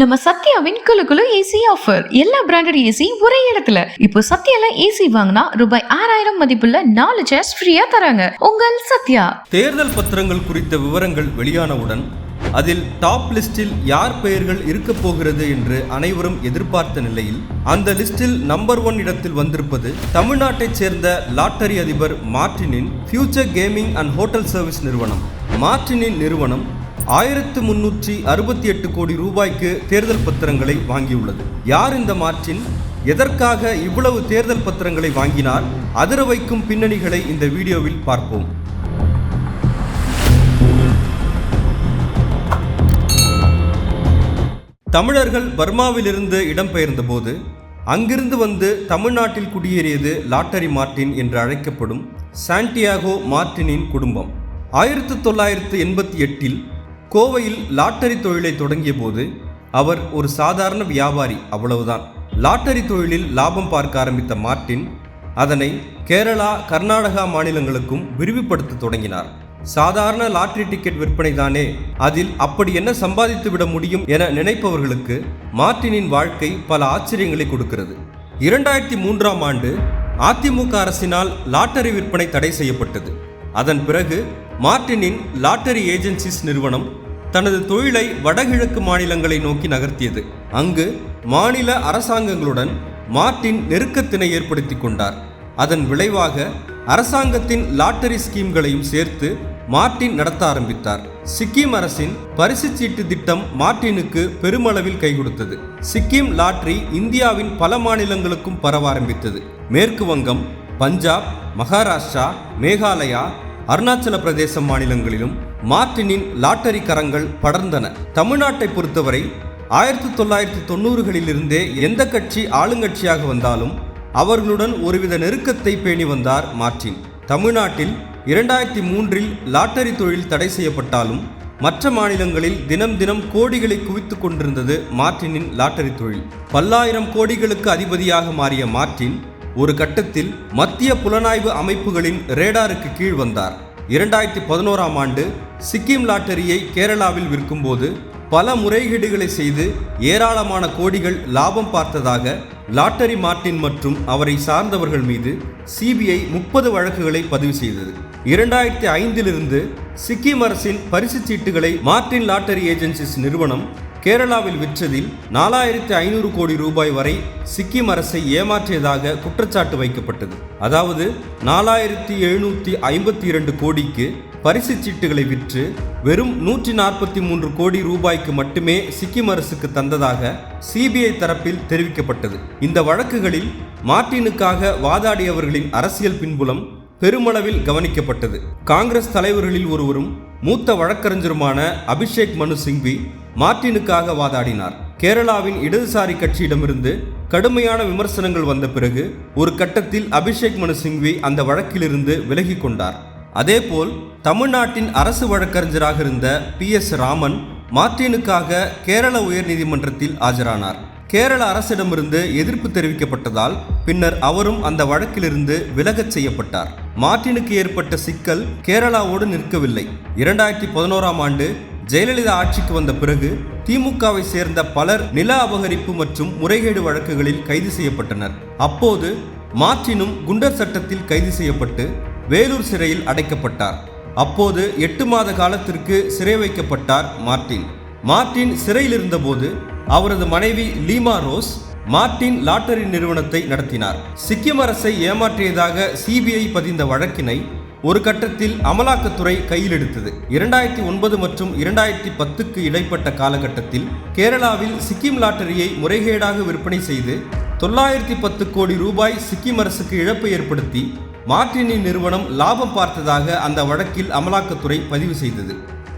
நம்ம சத்யாவின் குழு குழு ஏசி ஆஃபர் எல்லா பிராண்டட் ஏசி ஒரே இடத்துல. இப்போ சத்யால ஏசி வாங்கினா ரூபாய் ஆறாயிரம் மதிப்புள்ள நாலு சேர்ஸ் ஃப்ரீயா தராங்க. உங்கள் சத்யா. தேர்தல் பத்திரங்கள் குறித்த விவரங்கள் வெளியானவுடன் அதில் டாப் லிஸ்டில் யார் பெயர்கள் இருக்க போகிறது என்று அனைவரும் எதிர்பார்த்த நிலையில் அந்த லிஸ்டில் நம்பர் ஒன் இடத்தில் வந்திருப்பது தமிழ்நாட்டைச் சேர்ந்த லாட்டரி அதிபர் மார்டினின் future gaming and hotel service நிறுவனம். மார்டினின் நிறுவனம் ஆயிரத்து முன்னூற்றி அறுபத்தி எட்டு கோடி ரூபாய்க்கு தேர்தல் பத்திரங்களை வாங்கியுள்ளது. யார் இந்த மார்டின் எதற்காக இவ்வளவு தேர்தல் பத்திரங்களை வாங்கினார்? அதிர வைக்கும் பின்னணிகளை இந்த வீடியோவில் பார்ப்போம். தமிழர்கள் பர்மாவிலிருந்து இடம்பெயர்ந்தபோது அங்கிருந்து வந்து தமிழ்நாட்டில் குடியேறியது லாட்டரி மார்ட்டின் என்று அழைக்கப்படும் சாண்டியாகோ மார்ட்டினின் குடும்பம். ஆயிரத்து தொள்ளாயிரத்து எண்பத்தி எட்டில் கோவையில் லாட்டரி தொழிலை தொடங்கிய போது அவர் ஒரு சாதாரண வியாபாரி அவ்வளவுதான். லாட்டரி தொழிலில் லாபம் பார்க்க ஆரம்பித்த மார்ட்டின் அதனை கேரளா கர்நாடகா மாநிலங்களுக்கும் விரிவுபடுத்த தொடங்கினார். சாதாரண லாட்டரி டிக்கெட் விற்பனை தானே அதில் அப்படி என்ன சம்பாதித்து விட முடியும் என நினைப்பவர்களுக்கு மார்ட்டினின் வாழ்க்கை பல ஆச்சரியங்களை கொடுக்கிறது. இரண்டாயிரத்தி மூன்றாம் ஆண்டு அதிமுக அரசினால் லாட்டரி விற்பனை தடை செய்யப்பட்டது. அதன் பிறகு மார்ட்டினின் லாட்டரி ஏஜென்சிஸ் நிறுவனம் தனது தொழிலை வடகிழக்கு மாநிலங்களை நோக்கி நகர்த்தியது. அங்கு மாநில அரசாங்கங்களுடன் மார்ட்டின் நெருக்கத்தினை ஏற்படுத்தி கொண்டார். அதன் விளைவாக அரசாங்கத்தின் லாட்டரி ஸ்கீம்களையும் சேர்த்து மார்ட்டின் நடத்த ஆரம்பித்தார். சிக்கிம் அரசின் பரிசு சீட்டு திட்டம் மார்ட்டினுக்கு பெருமளவில் கை கொடுத்தது சிக்கிம் லாட்டரி இந்தியாவின் பல மாநிலங்களுக்கும் பரவ ஆரம்பித்தது. மேற்கு வங்கம் பஞ்சாப் மகாராஷ்டிரா மேகாலயா அருணாச்சல பிரதேச மாநிலங்களிலும் மார்ட்டினின் லாட்டரி கரங்கள் படர்ந்தன. தமிழ்நாட்டை பொறுத்தவரை ஆயிரத்தி தொள்ளாயிரத்தி தொண்ணூறுகளிலிருந்தே எந்த கட்சி ஆளுங்கட்சியாக வந்தாலும் அவர்களுடன் ஒருவித நெருக்கத்தை பேணி வந்தார் மார்ட்டின் தமிழ்நாட்டில் இரண்டாயிரத்தி மூன்றில் லாட்டரி தொழில் தடை செய்யப்பட்டாலும் மற்ற மாநிலங்களில் தினம் தினம் கோடிகளை குவித்துக் கொண்டிருந்தது மார்ட்டினின் லாட்டரி தொழில். பல்லாயிரம் கோடிகளுக்கு அதிபதியாக மாறிய மார்ட்டின் ஒரு கட்டத்தில் மத்திய புலனாய்வு அமைப்புகளின் ரேடாருக்கு கீழ் வந்தார். இரண்டாயிரத்தி பதினோராம் ஆண்டு சிக்கிம் லாட்டரியை கேரளாவில் விற்கும்போது பல முறைகேடுகளை செய்து ஏராளமான கோடிகள் லாபம் பார்த்ததாக லாட்டரி மார்ட்டின் மற்றும் அவரை சார்ந்தவர்கள் மீது சிபிஐ முப்பது வழக்குகளை பதிவு செய்தது. இரண்டாயிரத்தி ஐந்திலிருந்து சிக்கிம் அரசின் பரிசு சீட்டுகளை மார்ட்டின் லாட்டரி ஏஜென்சிஸ் நிறுவனம் கேரளாவில் விற்றதில் நாலாயிரத்தி ஐநூறு கோடி ரூபாய் வரை சிக்கிம் அரசை ஏமாற்றியதாக குற்றச்சாட்டு வைக்கப்பட்டது. அதாவது நாலாயிரத்தி எழுநூற்றி ஐம்பத்தி இரண்டு கோடிக்கு பரிசு சீட்டுகளை விற்று வெறும் நூற்றி நாற்பத்தி மூன்று கோடி ரூபாய்க்கு மட்டுமே சிக்கிம் அரசுக்கு தந்ததாக சிபிஐ தரப்பில் தெரிவிக்கப்பட்டது. இந்த வழக்குகளில் மார்ட்டினுக்காக வாதாடியவர்களின் அரசியல் பின்புலம் பெருமளவில் கவனிக்கப்பட்டது. காங்கிரஸ் தலைவர்களில் ஒருவரும் மூத்த வழக்கறிஞருமான அபிஷேக் மனு சிங்வி மார்ட்டினுக்காக வாதாடினார். கேரளாவின் இடதுசாரி கட்சியிடமிருந்து கடுமையான விமர்சனங்கள் வந்த பிறகு ஒரு கட்டத்தில் அபிஷேக் மனு சிங்வி அந்த வழக்கிலிருந்து விலகி கொண்டார். அதேபோல் தமிழ்நாட்டின் அரசு வழக்கறிஞராக இருந்த பி எஸ் ராமன் மார்ட்டினுக்காக கேரள உயர்நீதிமன்றத்தில் ஆஜரானார். கேரள அரசிடமிருந்து எதிர்ப்பு தெரிவிக்கப்பட்டதால் பின்னர் அவரும் அந்த வழக்கிலிருந்து விலகச் செய்யப்பட்டார். மார்ட்டினுக்கு ஏற்பட்ட சிக்கல் கேரளாவோடு நிற்கவில்லை. இரண்டாயிரத்தி பதினோராம் ஆண்டு ஜெயலலிதா ஆட்சிக்கு வந்த பிறகு திமுகவை சேர்ந்த பலர் நில அபகரிப்பு மற்றும் முறைகேடு வழக்குகளில் கைது செய்யப்பட்டனர். அப்போது மார்டினும் குண்டர் சட்டத்தில் கைது செய்யப்பட்டு வேலூர் சிறையில் அடைக்கப்பட்டார். அப்போது எட்டு மாத காலத்திற்கு சிறை வைக்கப்பட்டார் மார்ட்டின் மார்ட்டின் சிறையில் இருந்தபோது அவரது மனைவி லீமா ரோஸ் மார்ட்டின் லாட்டரி நிறுவனத்தை நடத்தினார். சிக்கிம் அரசை ஏமாற்றியதாக சிபிஐ பதிந்த வழக்கினை ஒரு கட்டத்தில் அமலாக்கத்துறை கையில் எடுத்தது. இரண்டாயிரத்தி ஒன்பது மற்றும் இரண்டாயிரத்தி பத்துக்கு இடைப்பட்ட காலகட்டத்தில் கேரளாவில் சிக்கிம் லாட்டரியை முறைகேடாக விற்பனை செய்து தொள்ளாயிரத்தி பத்து கோடி ரூபாய் சிக்கிம் அரசுக்கு இழப்பு ஏற்படுத்தி மார்டினின் நிறுவனம் லாபம் பார்த்ததாக அந்த வழக்கில் அமலாக்கத்துறை பதிவு செய்தது.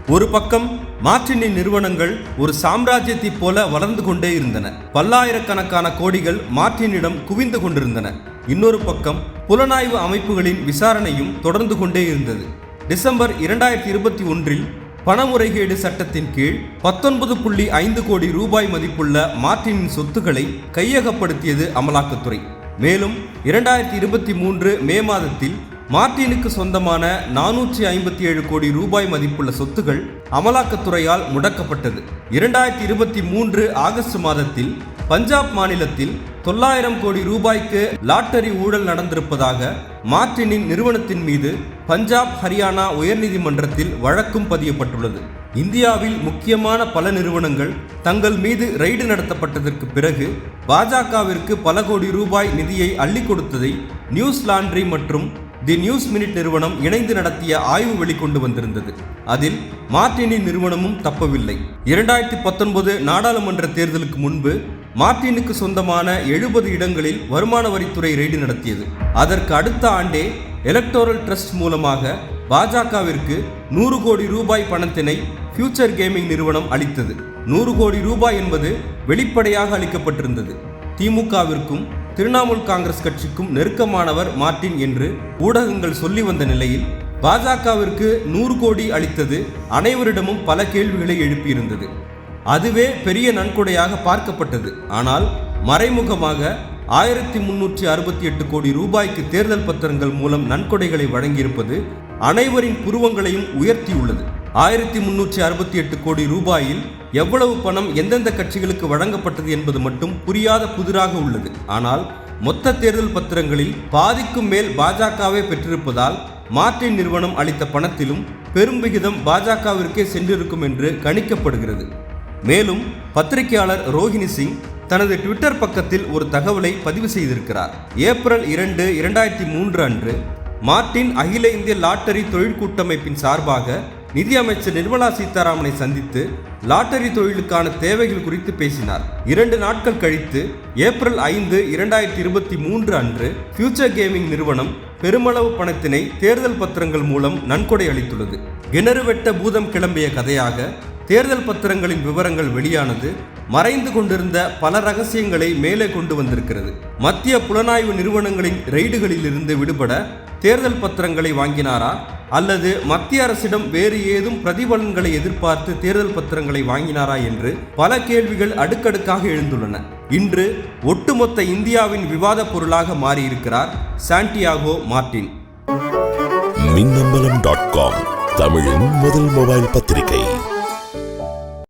ஒரு பக்கம் மார்டினின் நிறுவனங்கள் ஒரு சாம்ராஜ்யத்தைப் போல வளர்ந்து கொண்டே இருந்தன. பல்லாயிரக்கணக்கான கோடிகள் மார்டினிடம் குவிந்து கொண்டிருந்தன. இன்னொரு பக்கம் புலனாய்வு அமைப்புகளின் விசாரணையும் தொடர்ந்து கொண்டே இருந்தது. டிசம்பர் இரண்டாயிரத்தி இருபத்தி ஒன்றில் பணமுறைகேடு சட்டத்தின் கீழ் பத்தொன்பது புள்ளி ஐந்து கோடி ரூபாய் மதிப்புள்ள மார்டினின் சொத்துக்களை கையகப்படுத்தியது அமலாக்கத்துறை. மேலும் இரண்டாயிரத்தி இருபத்தி மூன்று மே மாதத்தில் மார்டினுக்கு சொந்தமான நானூற்றி ஐம்பத்தி ஏழு கோடி ரூபாய் மதிப்புள்ள சொத்துகள் அமலாக்கத்துறையால் முடக்கப்பட்டது. இரண்டாயிரத்தி இருபத்தி மூன்று ஆகஸ்ட் மாதத்தில் பஞ்சாப் மாநிலத்தில் தொள்ளாயிரம் கோடி ரூபாய்க்கு லாட்டரி ஊழல் நடந்திருப்பதாக மார்டினின் நிறுவனத்தின் மீது பஞ்சாப் ஹரியானா உயர்நீதிமன்றத்தில் வழக்கும் பதியப்பட்டுள்ளது. இந்தியாவில் முக்கியமான பல நிறுவனங்கள் தங்கள் மீது ரெய்டு நடத்தப்பட்டதற்கு பிறகு பாஜகவிற்கு பல கோடி ரூபாய் நிதியை அள்ளி கொடுத்ததை நியூஸ் லாண்ட்ரி மற்றும் தி நியூஸ் மினிட் நிறுவனம் இணைந்து நடத்திய ஆய்வு வெளிக்கொண்டு வந்திருந்தது. அதில் மார்டினி நிறுவனமும் தப்பவில்லை. இரண்டாயிரத்தி பத்தொன்பது நாடாளுமன்ற தேர்தலுக்கு முன்பு மார்டினுக்கு சொந்தமான எழுபது இடங்களில் வருமான வரித்துறை ரெய்டு நடத்தியது. அதற்கு அடுத்த ஆண்டே எலக்டோரல் ட்ரஸ்ட் மூலமாக பாஜகவிற்கு நூறு கோடி ரூபாய் பணத்தினை ஃபியூச்சர் கேமிங் நிறுவனம் அளித்தது. நூறு கோடி ரூபாய் என்பது வெளிப்படையாக அளிக்கப்பட்டிருந்தது. திமுகவிற்கும் திரிணாமுல் காங்கிரஸ் கட்சிக்கும் நெருக்கமானவர் மார்ட்டின் என்று ஊடகங்கள் சொல்லி வந்த நிலையில் பாஜகவிற்கு நூறு கோடி அளித்தது அனைவரிடமும் பல கேள்விகளை எழுப்பியிருந்தது. அதுவே பெரிய நன்கொடையாக பார்க்கப்பட்டது. ஆனால் மறைமுகமாக ஆயிரத்தி முன்னூற்றி அறுபத்தி எட்டு கோடி ரூபாய்க்கு தேர்தல் பத்திரங்கள் மூலம் நன்கொடைகளை வழங்கியிருப்பது அனைவரின் புருவங்களையும் உயர்த்தியுள்ளது. ஆயிரத்தி முன்னூற்றி அறுபத்தி எட்டு கோடி ரூபாயில் எவ்வளவு பணம் எந்தெந்த கட்சிகளுக்கு வழங்கப்பட்டது என்பது மட்டும் புரியாத புதிராக உள்ளது. ஆனால் மொத்த தேர்தல் பத்திரங்களில் பாதிக்கும் மேல் பாஜகவே பெற்றிருப்பதால் மார்டின் நிறுவனம் அளித்த பணத்திலும் பெரும் விகிதம் பாஜகவிற்கே சென்றிருக்கும் என்று கணிக்கப்படுகிறது. மேலும் பத்திரிகையாளர் ரோஹிணி சிங் தனது ட்விட்டர் பக்கத்தில் ஒரு தகவலை பதிவு செய்திருக்கிறார். ஏப்ரல் இரண்டு இரண்டாயிரத்தி மூன்று அன்று மார்டின் அகில இந்திய லாட்டரி தொழில் கூட்டமைப்பின் சார்பாக நிதியமைச்சர் நிர்மலா சீதாராமனை சந்தித்து லாட்டரி தொழிலுக்கான தேவைகள் குறித்து பேசினார். இரண்டு நாட்கள் கழித்து ஏப்ரல் ஐந்து இரண்டாயிரத்தி இருபத்தி மூன்று அன்று ஃபியூச்சர் கேமிங் நிறுவனம் பெருமளவு பணத்தினை தேர்தல் பத்திரங்கள் மூலம் நன்கொடை அளித்துள்ளது. கிணறு வெட்ட பூதம் கிளம்பிய கதையாக தேர்தல் பத்திரங்களின் விவரங்கள் வெளியானது மறைந்து கொண்டிருந்த பல ரகசியங்களை மேலே கொண்டு வந்திருக்கிறது. மத்திய புலனாய்வு நிறுவனங்களின் ரெய்டுகளிலிருந்து விடுபட தேர்தல் பத்திரங்களை வாங்கினாரா? அல்லது மத்திய அரசிடம் வேறு ஏதும் பிரதிபலன்களை எதிர்பார்த்து தேர்தல் பத்திரங்களை வாங்கினாரா என்று பல கேள்விகள் அடுக்கடுக்காக எழுந்துள்ளன. இன்று ஒட்டுமொத்த இந்தியாவின் விவாத பொருளாக மாறியிருக்கிறார் Santiago Martin Minnambalam dot com தமிழின் முதல் மொபைல் பத்திரிகை.